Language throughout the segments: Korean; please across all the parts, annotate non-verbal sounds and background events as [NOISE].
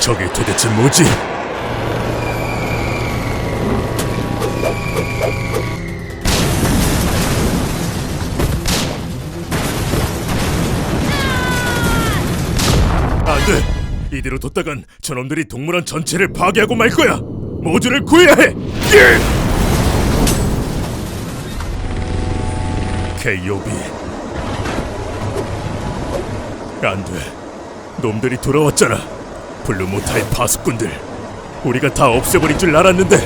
저게 도대체 뭐지? 안 돼! 이대로 뒀다간 저놈들이 동물원 전체를 파괴하고 말 거야! 모두를 구해야 해! 예! 케이오비 안 돼. 놈들이 돌아왔잖아. 블루모타의 파수꾼들. 우리가 다 없애버린 줄 알았는데.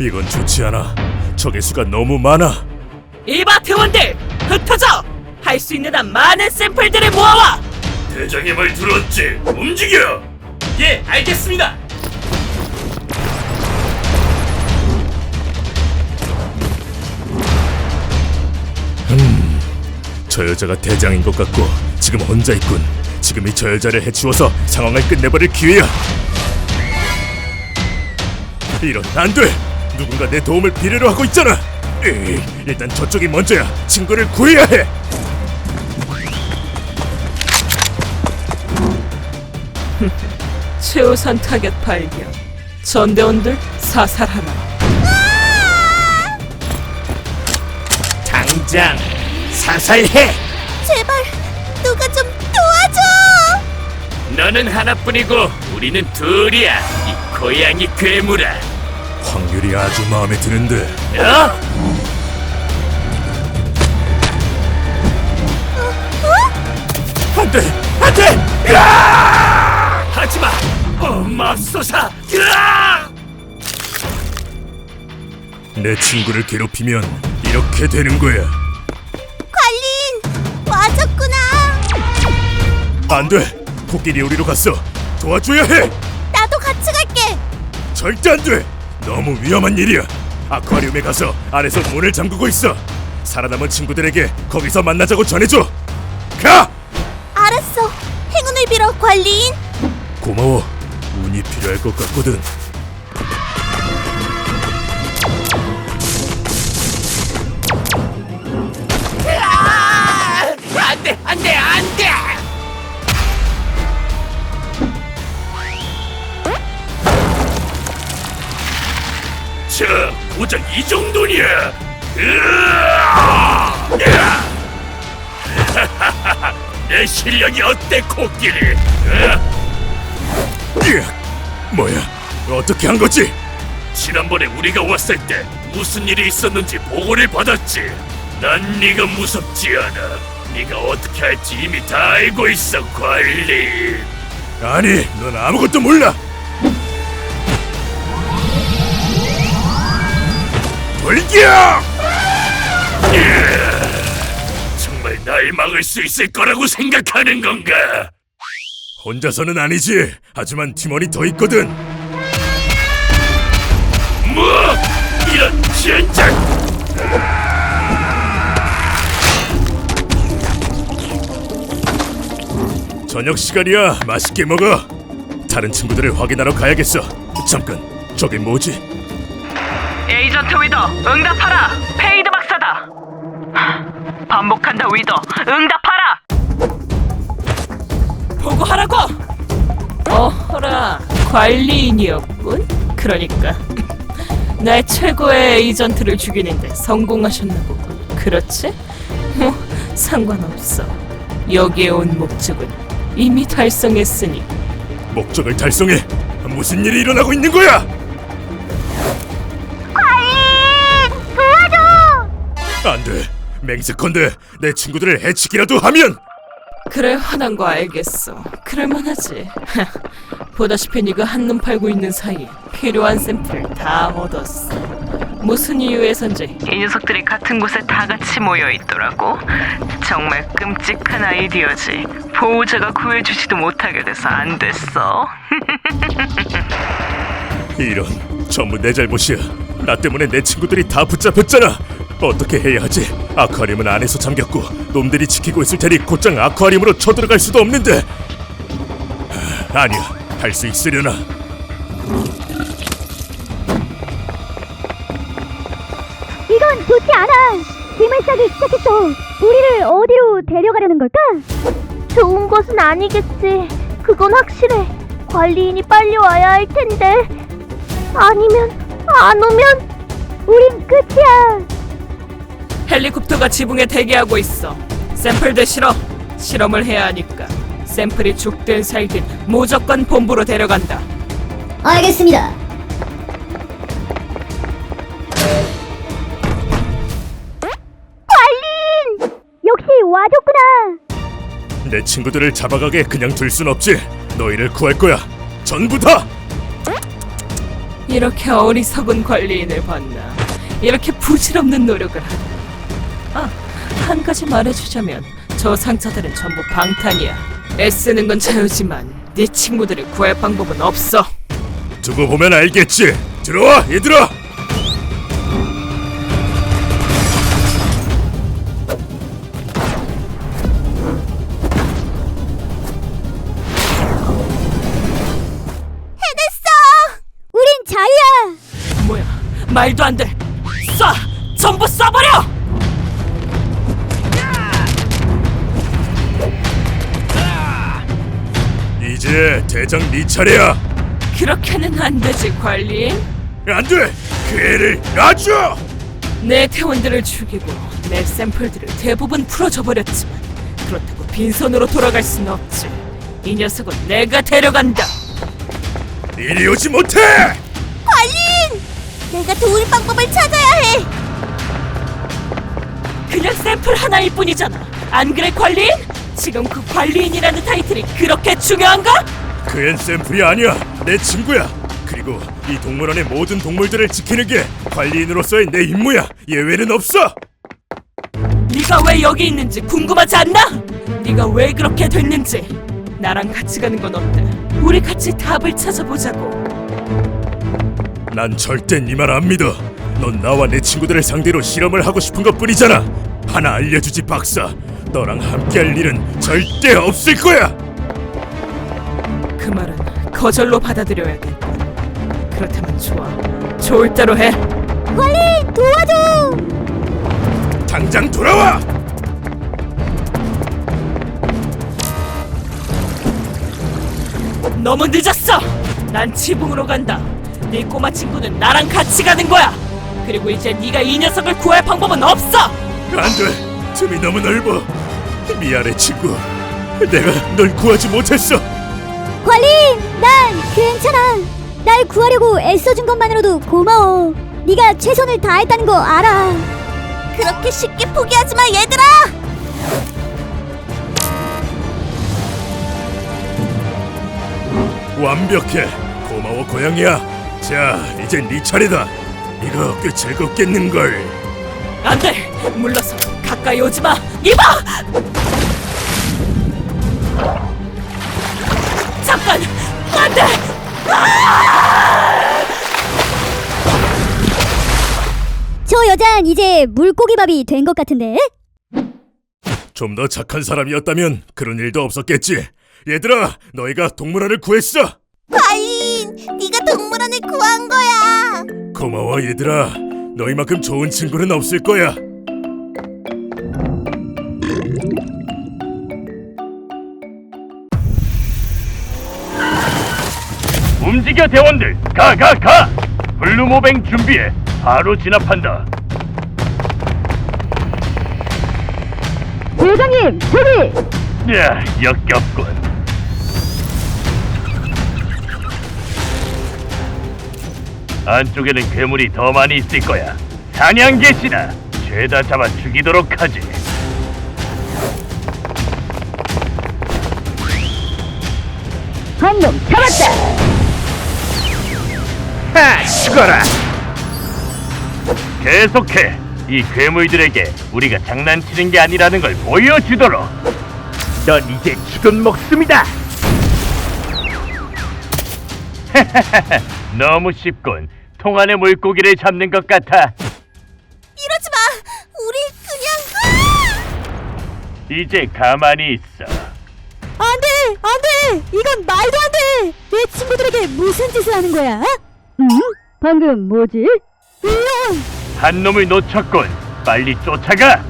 이건 좋지 않아. 적의 수가 너무 많아. 이바 대원들 흩어져 할 수 있는 한 많은 샘플들을 모아와 대장의 말 들었지? 움직여! 예 알겠습니다 저 여자가 대장인 것 같고 지금 혼자 있군. 지금이 저 여자를 해치워서 상황을 끝내버릴 기회야. 이런 안 돼. 누군가 내 도움을 필요로 하고 있잖아. 에이, 일단 저쪽이 먼저야. 친구를 구해야 해. 최우선 타겟 발견 전대원들 사살하라 당장 사살해. 제발 누가 좀 도와줘! 너는 하나뿐이고 우리는 둘이야 이 고양이 괴물아 확률이 아주 마음에 드는데. 어? 안 돼, 안 돼. 하지마 어, 맙소사 으아! 내 친구를 괴롭히면 이렇게 되는 거야. 와줬구나. 안 돼. 코끼리 우리로 갔어. 도와줘야 해. 나도 같이 갈게. 절대 안 돼! 너무 위험한 일이야. 아쿠아리움에 가서 안에서 문을 잠그고 있어. 살아남은 친구들에게 거기서 만나자고 전해줘. 가! 알았어. 행운을 빌어 관린. 고마워. 운이 필요할 것 같거든. 자 고작 이 정도냐 으아! [LAUGHS] 내 실력이 어때 코끼리! 뭐야? 어떻게 한 거지? 지난번에 우리가 왔을 때 무슨 일이 있었는지 보고를 받았지. 난 네가 무섭지 않아. 네가 어떻게 할지 이미 다 알고 있어, 관리. 아니, 넌 아무것도 몰라. 돌격! 정말 날 막을 수 있을 거라고 생각하는 건가? 혼자서는 아니지. 하지만 팀원이 더 있거든. 뭐? 이런 젠장! 저녁 시간이야. 맛있게 먹어. 다른 친구들을 확인하러 가야겠어. 잠깐. 저게 뭐지? 에이전트 위더 응답하라. 페이드 박사다. 반복한다 위더 응답하라. 보고하라고! 어허라. 관리인이었군? 그러니까. 내 최고의 에이전트를 죽이는데 성공하셨나 보군. 그렇지? 뭐 상관없어. 여기에 온 목적은 이미 달성했으니. 목적을 달성해. 무슨 일이 일어나고 있는 거야? 안 돼. 맹세컨대 내 친구들을 해치기라도 하면 그래 화난 거 알겠어. 그럴만하지. [LAUGHS] 보다시피 네가 한눈 팔고 있는 사이에 필요한 샘플 다 얻었어. 무슨 이유에선지 이 녀석들이 같은 곳에 다 같이 모여 있더라고. 정말 끔찍한 아이디어지. 보호자가 구해주지도 못하게 돼서 안 됐어. [LAUGHS] 이런 전부 내 잘못이야. 나 때문에 내 친구들이 다 붙잡혔잖아. 어떻게 해야 하지? 아쿠아리움은 안에서 잠겼고 놈들이 지키고 있을 테니 곧장 아쿠아리움으로 쳐들어갈 수도 없는데. 하, 아니야, 할 수 있으려나? 이건 좋지 않아. 힘을 발사기 시작했어. 우리를 어디로 데려가려는 걸까? 좋은 곳은 아니겠지. 그건 확실해. 관리인이 빨리 와야 할 텐데. 아니면 안 오면 우린 끝이야. 헬리콥터가 지붕에 대기하고 있어. 샘플들 실어. 실험을 해야 하니까. 샘플이 죽든 살든 무조건 본부로 데려간다. 알겠습니다. 관리인 역시 와줬구나. 내 친구들을 잡아가게 그냥 둘 순 없지. 너희를 구할 거야. 전부 다. 이렇게 어리석은 관리인을 봤나? 이렇게 부질없는 노력을 하나? 아, 한 가지 말해주자면 저 상처들은 전부 방탄이야. 애쓰는 건 자유지만 네 친구들을 구할 방법은 없어. 두고 보면 알겠지. 들어와, 얘들아. 해냈어. 우린 자유야. 뭐야? 말도 안 돼. 쏴! 전부 쏴버려! 이제 대장 네 차례야. 그렇게는 안 되지, 관리인. 안 돼. 그 애를 놔줘. 내 대원들을 죽이고 내 샘플들을 대부분 풀어줘 버렸지만 그렇다고 빈손으로 돌아갈 순 없지. 이 녀석은 내가 데려간다. 이리 오지 못해. 관리인. 내가 도울 방법을 찾아야 해. 그냥 샘플 하나일 뿐이잖아. 안 그래, 관리인? 지금 그 관리인이라는 타이틀이 그렇게 중요한가? 그앤 샘플이 아니야. 내 친구야. 그리고 이 동물원의 모든 동물들을 지키는 게 관리인으로서의 내 임무야. 예외는 없어. 네가 왜 여기 있는지 궁금하지 않나? 네가 왜 그렇게 됐는지 나랑 같이 가는 건 어때? 우리 같이 답을 찾아보자고. 난 절대 네 말 안 믿어. 넌 나와 내 친구들을 상대로 실험을 하고 싶은 것뿐이잖아. 하나 알려주지 박사. 너랑 함께할 일은 절대 없을 거야. 그 말은 거절로 받아들여야겠군. 그렇다면 좋아. 좋을 대로 해. 관리인 도와줘. 당장 돌아와. 너무 늦었어. 난 지붕으로 간다. 네 꼬마 친구는 나랑 같이 가는 거야. 그리고 이제 네가 이 녀석을 구할 방법은 없어. 안 돼. 틈이 너무 넓어. 미안해 친구. 내가 널 구하지 못했어. 관리인, 난 괜찮아. 날 구하려고 애써준 것만으로도 고마워. 네가 최선을 다했다는 거 알아. 그렇게 쉽게 포기하지 마, 얘들아. 완벽해. 고마워 고양이야. 자, 이제 네 차례다. 이거 꽤 즐겁겠는 걸. 안 돼. 물러서 가까이 오지 마. 이봐. 잠깐. 안 돼. 저 여잔 이제 물고기밥이 된 것 같은데? 좀 더 착한 사람이었다면 그런 일도 없었겠지. 얘들아, 너희가 동물원을 구했어. 관리인, 네가 동물원을 구한 거야. 고마워 얘들아. 너희만큼 좋은 친구는 없을 거야. 움직여 대원들 가 가 가! 블루모뱅 준비해. 바로 진압한다. 대장님, 저기! 야 역겹군. 안쪽에는 괴물이 더 많이 있을 거야. 사냥 개시다 죄다 잡아 죽이도록 하지. 한 놈 잡았다! 하 죽어라 계속해 이 괴물들에게 우리가 장난치는 게 아니라는 걸 보여주도록 넌 이제 죽은 목숨이다 [LAUGHS] 너무 쉽군 통 안의 물고기를 잡는 것 같아 이러지 마! 우리 그냥... 이제 가만히 있어 안 돼! 안 돼! 이건 말도 안 돼! 내 친구들에게 무슨 짓을 하는 거야? 응? 방금 뭐지? 이런! 한 놈을 놓쳤군 빨리 쫓아가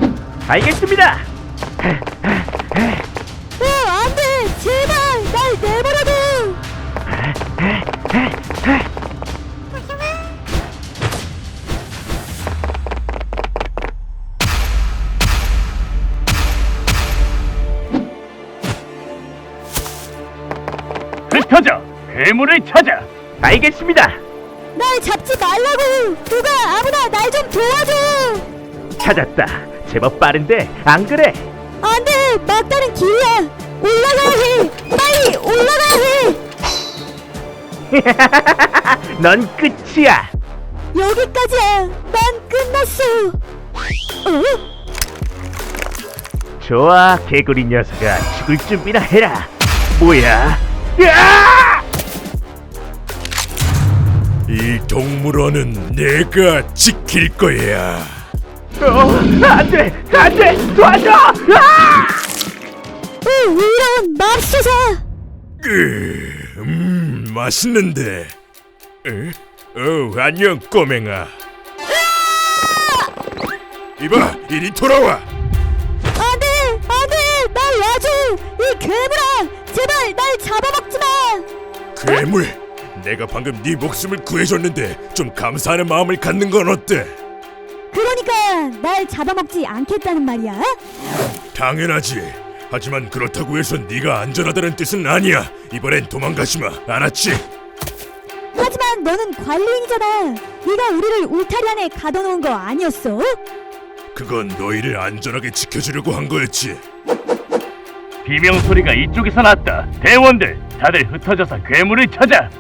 알겠습니다. 어, 안 돼! 제발! 날 내버려둬! 흩어져 괴물을 찾아. 알겠습니다. 날 잡지 말라고! 누가 아무나 날 좀 도와줘! 찾았다. 제법 빠른데 안 그래? 안 돼! 막다른 길이야! 올라가야 해! 빨리 올라가야 해! [LAUGHS] 넌 끝이야. 여기까지야! 난 끝났어! 어? 좋아, 개구리 녀석아, 죽을 준비나 해라. 뭐야? 으아! 이 동물원은 내가 지킬 거야. 어, 안 돼, 안 돼, 도와줘! 으아! 어, 이런 맙소사! 으, 음, 맛있는데. 에? 어, 안녕 꼬맹아. 이봐, 이리 돌아와. 안 돼! 안 돼! 날 놔줘! 이 괴물아! 제발 날 잡아먹지 마! 괴물. 내가 방금 네 목숨을 구해줬는데 좀 감사하는 마음을 갖는 건 어때? 그러니까 날 잡아먹지 않겠다는 말이야? 당연하지. 하지만 그렇다고 해서 네가 안전하다는 뜻은 아니야. 이번엔 도망가지 마. 알았지? 하지만 너는 관리인이잖아. 네가 우리를 울타리 안에 가둬놓은 거 아니었어? 그건 너희를 안전하게 지켜주려고 한 거였지. 비명 소리가 이쪽에서 났다. 대원들, 다들 흩어져서 괴물을 찾아.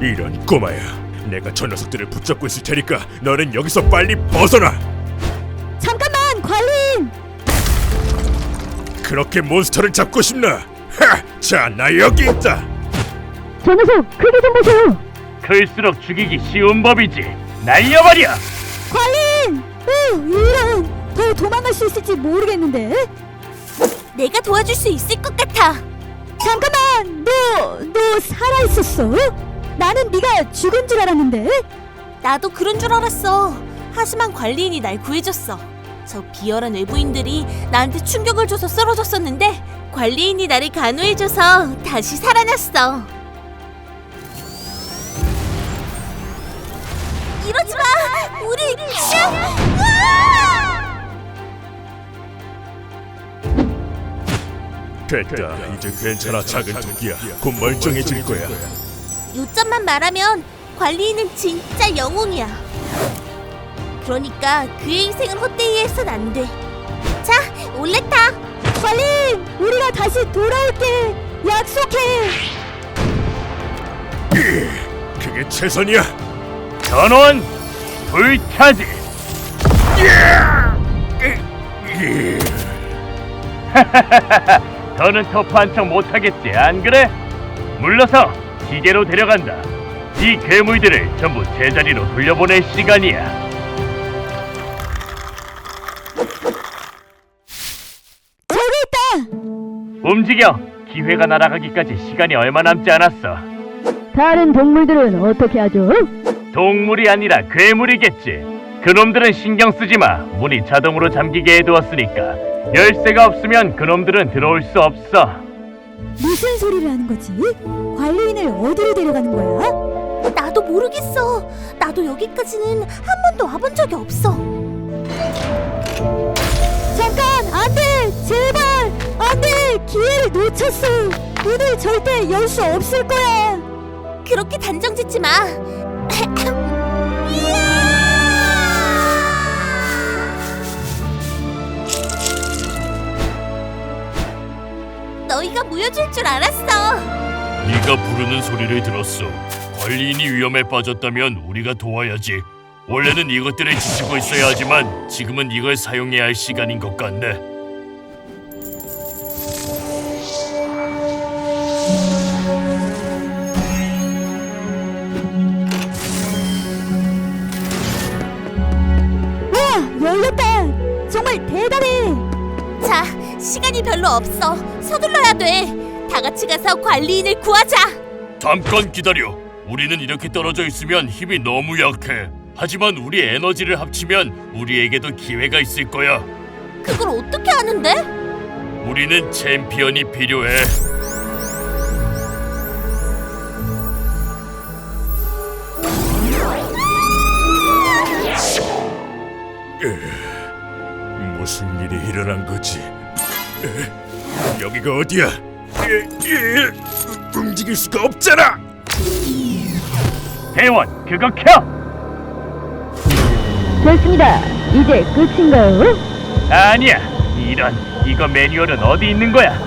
이런 꼬마야. 내가 저 녀석들을 붙잡고 있을 테니까 너는 여기서 빨리 벗어나. 잠깐만, 관리인! 그렇게 몬스터를 잡고 싶나? 하! 자, 나 여기 있다. 저 녀석 크게 좀 보세요. 클수록 죽이기 쉬운 법이지. 날려버려. 관리인! 오, 이런! 더 도망갈 수 있을지 모르겠는데. 내가 도와줄 수 있을 것 같아. 잠깐만, 너, 너 살아 있었어? 나는 네가 죽은 줄 알았는데. 나도 그런 줄 알았어. 하지만 관리인이 날 구해줬어. 저 비열한 외부인들이 나한테 충격을 줘서 쓰러졌었는데 관리인이 나를 간호해줘서 다시 살아났어. 이러지 마! 우리 됐다. 이제 괜찮아, 작은 토끼야. 곧 멀쩡해질 거야. 요점만 말하면 관리인은 진짜 영웅이야. 그러니까 그의 희생을 헛되이 해선 안 돼. 자, 올레타. 관리인! 우리가 다시 돌아올게! 약속해! 그게 최선이야. 전원 불차지. 더는 [LAUGHS] 터프 한척 못하겠지, 안 그래? 물러서 기계로 데려간다. 이 괴물들을 전부 제자리로 돌려보낼 시간이야. 저기 있다! 움직여. 기회가 날아가기까지 시간이 얼마 남지 않았어. 다른 동물들은 어떻게 하죠? 동물이 아니라 괴물이겠지. 그놈들은 신경 쓰지 마. 문이 자동으로 잠기게 해두었으니까. 열쇠가 없으면 그놈들은 들어올 수 없어. 무슨 소리를 하는 거지? 관리인을 어디로 데려가는 거야? 나도 모르겠어. 나도 여기까지는 한 번도 와본 적이 없어. 잠깐! 안 돼! 제발! 안 돼! 기회를 놓쳤어! 문을 절대 열 수 없을 거야! 그렇게 단정 짓지 마. [LAUGHS] 너희가 모여줄 줄 알았어. 네가 부르는 소리를 들었어. 관리인이 위험에 빠졌다면 우리가 도와야지. 원래는 이것들을 지키고 있어야 하지만 지금은 이걸 사용해야 할 시간인 것 같네. 와! 열렸다! 정말 대단해! 자, 시간이 별로 없어. 서둘러야 돼. 다 같이 가서 관리인을 구하자. 잠깐 기다려. 우리는 이렇게 떨어져 있으면 힘이 너무 약해. 하지만 우리 에너지를 합치면 우리에게도 기회가 있을 거야. 그걸 어떻게 하는데? 우리는 챔피언이 필요해. 무슨 일이 일어난 거지? 에, 여기가 어디야? 에, 에, 움직일 수가 없잖아. 대원 그거 켜! 됐습니다. 이제 끝인가요? 아니야 이런 이거 매뉴얼은 어디 있는 거야?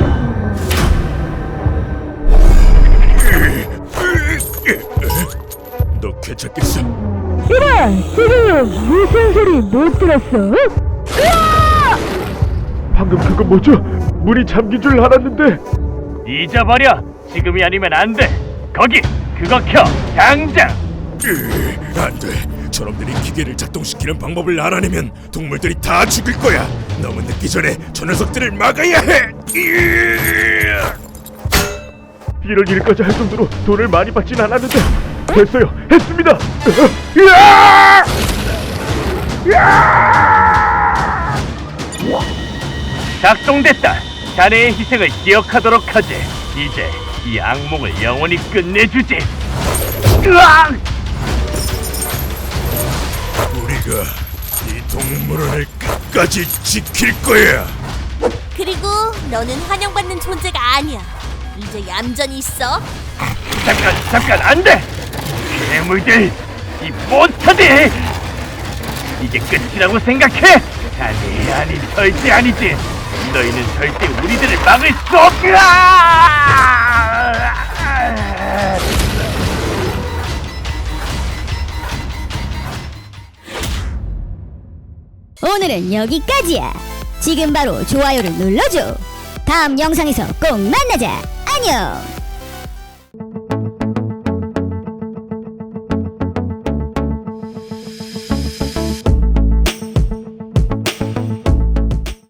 너 괜찮겠어? 이봐, 지금 무슨 소리 못 들었어? 방금 그거 뭐죠? 문이 잠긴 줄 알았는데. 잊어버려. 지금이 아니면 안 돼. 거기 그거 켜. 당장. 으, 안 돼. 저놈들이 기계를 작동시키는 방법을 알아내면 동물들이 다 죽을 거야. 너무 늦기 전에 저 녀석들을 막아야 해. 으, 이럴 일까지 할 정도로 돈을 많이 받진 않았는데. 됐어요. 했습니다. 작동됐다 자네의 희생을 기억하도록 하지 이제 이 악몽을 영원히 끝내주지 으악! 우리가 이 동물원을 끝까지 지킬 거야. 그리고 너는 환영받는 존재가 아니야. 이제 얌전히 있어. 잠깐 잠깐 안 돼 괴물들 이 몬스터들 이게 끝이라고 생각해 아니 아니 절대 아니지 너희는 절대 우리들을 막을 수 없다 오늘은 여기까지야. 지금 바로 좋아요를 눌러줘. 다음 영상에서 꼭 만나자. 안녕.